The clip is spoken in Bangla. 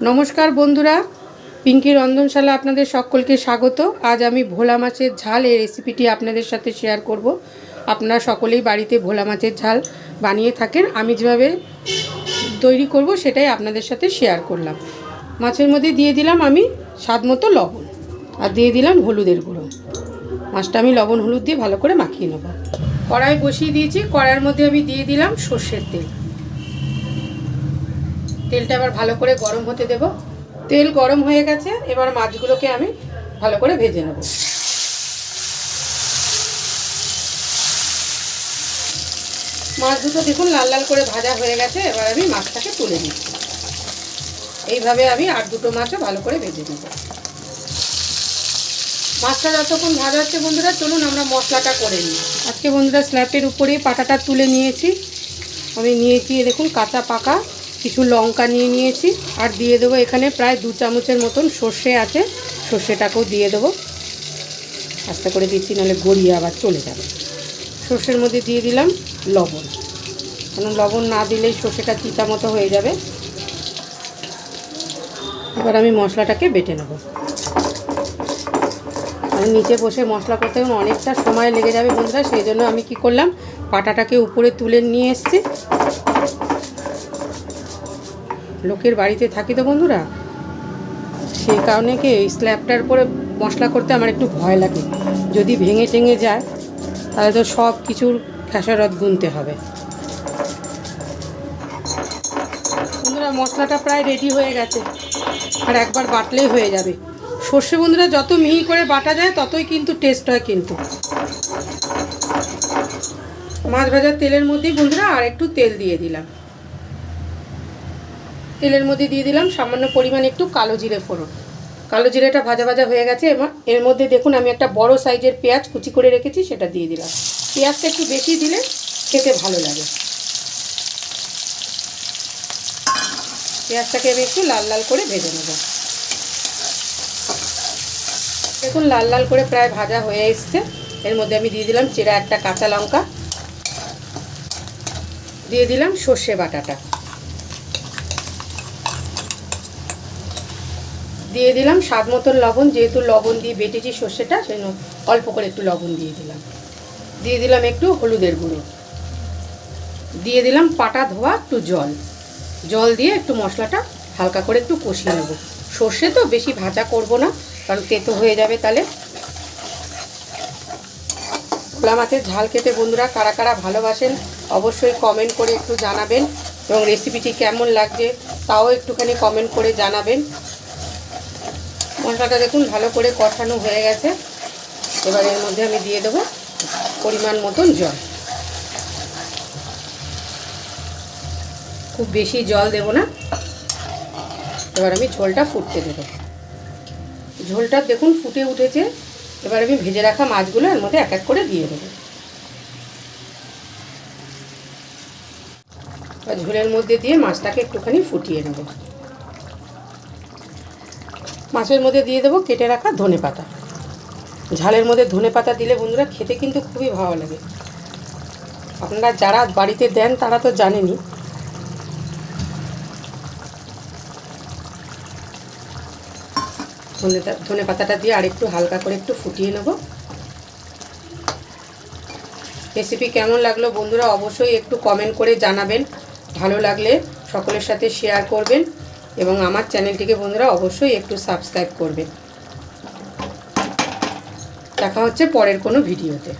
নমস্কার বন্ধুরা, পিঙ্কি রন্ধনশালা আপনাদের সকলকে স্বাগত। আজ আমি ভোলা মাছের ঝাল, এই রেসিপিটি আপনাদের সাথে শেয়ার করব। আপনারা সকলেই বাড়িতে ভোলা মাছের ঝাল বানিয়ে থাকেন। আমি যেভাবে তৈরি করব সেটাই আপনাদের সাথে শেয়ার করলাম। মাছের মধ্যে দিয়ে দিলাম আমি স্বাদ মতো লবণ আর দিয়ে দিলাম হলুদের গুঁড়ো। মাছটা আমি লবণ হলুদ দিয়ে ভালো করে মাখিয়ে নেব। কড়াই বসিয়ে দিয়েছি। কড়াইয়ের মধ্যে আমি দিয়ে দিলাম সর্ষের তেল। তেলটা আবার ভালো করে গরম হতে দেব। তেল গরম হয়ে গেছে, এবার মাছগুলোকে আমি ভালো করে ভেজে নেব। মাছ দুটো দেখুন লাল লাল করে ভাজা হয়ে গেছে, এবার আমি মাছটাকে তুলে দিচ্ছি এইভাবে আমি আর দুটো মাছও ভালো করে ভেজে নেব। মাছটা যতক্ষণ ভাজা হচ্ছে বন্ধুরা, চলুন আমরা মশলাটা করে নিই। আজকে বন্ধুরা স্ল্যাপের উপরে পাটাটা তুলে নিয়েছি। আমি নিয়েছি, দেখুন, কাঁচা পাকা কিছু লঙ্কা নিয়ে নিয়েছি আর দিয়ে দেবো এখানে প্রায় দু চামচের মতন সর্ষে আছে। সর্ষেটাকেও দিয়ে দেবো। আস্তে করে দিচ্ছি, নাহলে গড়িয়ে আবার চলে যাবে। সর্ষের মধ্যে দিয়ে দিলাম লবণ। কারণ লবণ না দিলেই সর্ষেটা চিতা মতো হয়ে যাবে। এবার আমি মশলাটাকে বেটে নেব। আমি নিচে বসে মশলা করতে অনেকটা সময় লেগে যাবে বন্ধুরা, সেই জন্য আমি কি করলাম, পাটাটাকে উপরে তুলে নিয়ে এসছি। লোকের বাড়িতে থাকি তো বন্ধুরা, সেই কারণে কি এই স্ল্যাবটার উপরে মশলা করতে আমার একটু ভয় লাগে। যদি ভেঙে টেঙে যায়, তাহলে তো সব কিছুর খেসারত গুনতে হবে। বন্ধুরা, মশলাটা প্রায় রেডি হয়ে গেছে। আর একবার বাটলেই হয়ে যাবে। সর্ষে বন্ধুরা, যত মিহি করে বাটা যায়, ততই কিন্তু টেস্ট হয় কিন্তু। মাছ ভাজার তেলের মধ্যেই বন্ধুরা, আর একটু তেল দিয়ে দিলাম। তেলের মধ্যে দিয়ে দিলাম, সামান্য পরিমাণ একটু কালো জিরে ফোড়ন। কালো জিরেটা ভাজা ভাজা হয়ে গেছে এবং এর মধ্যে দেখুন আমি একটা বড় সাইজের পেঁয়াজ কুচি করে রেখেছি, সেটা দিয়ে দিলাম। পেঁয়াজটা একটু বেশি দিলে খেতে ভালো লাগে। পেঁয়াজটাকে আমি একটু লাল লাল করে ভেজে নেব। দেখুন লাল লাল করে প্রায় ভাজা হয়ে এসছে। এর মধ্যে আমি দিয়ে দিলাম চেরা একটা কাঁচা লঙ্কা। দিয়ে দিলাম সর্ষে বাটাটা। দিয়ে দিলাম, স্বাদ মতন লবণ, যেহেতু লবণ দিয়ে বেটেছি সর্ষেটা, সেই অল্প করে একটু লবণ দিয়ে দিলাম। দিয়ে দিলাম একটু হলুদের গুঁড়ো। দিয়ে দিলাম পাটা ধোয়া একটু জল। জল দিয়ে একটু মশলাটা হালকা করে একটু কষিয়ে নেব। সর্ষে তো বেশি ভাজা করব না, কারণ তেতো হয়ে যাবে তাহলে খোলা মাছের ঝাল খেতে বন্ধুরা কারা কারা ভালোবাসেন, অবশ্যই কমেন্ট করে একটু জানাবেন এবং রেসিপিটি কেমন লাগছে, তাও একটুখানি কমেন্ট করে জানাবেন। মশলাটা দেখুন, ভালো করে কষানো হয়ে গেছে। এবার এর মধ্যে আমি দিয়ে দেবো পরিমাণ মতন জল। খুব বেশি জল দেব না। এবার আমি ঝোলটা ফুটতে দেবো। ঝোলটা দেখুন ফুটে উঠেছে। এবার আমি ভেজে রাখা মাছগুলো এর মধ্যে এক এক করে দিয়ে দেবো। ঝোলের মধ্যে দিয়ে মাছটাকে একটুখানি ফুটিয়ে নেব। মাছের মধ্যে দিয়ে দেবো, কেটে রাখা ধনে পাতা। ঝালের মধ্যে ধনে পাতা দিলে বন্ধুরা খেতে কিন্তু খুবই ভালো লাগে। আপনারা যারা বাড়িতে দেন, তারা তো ধনেটা ধনে পাতাটা দিয়ে আরেকটু হালকা করে একটু ফুটিয়ে নেব। রেসিপি কেমন লাগল বন্ধুরা অবশ্যই একটু কমেন্ট করে জানাবেন। ভালো লাগলে সকলের সাথে শেয়ার করবেন। এবং আমার চ্যানেলটিকে বন্ধুরা অবশ্যই একটু সাবস্ক্রাইব করবে। দেখা হচ্ছে পরের কোনো ভিডিওতে।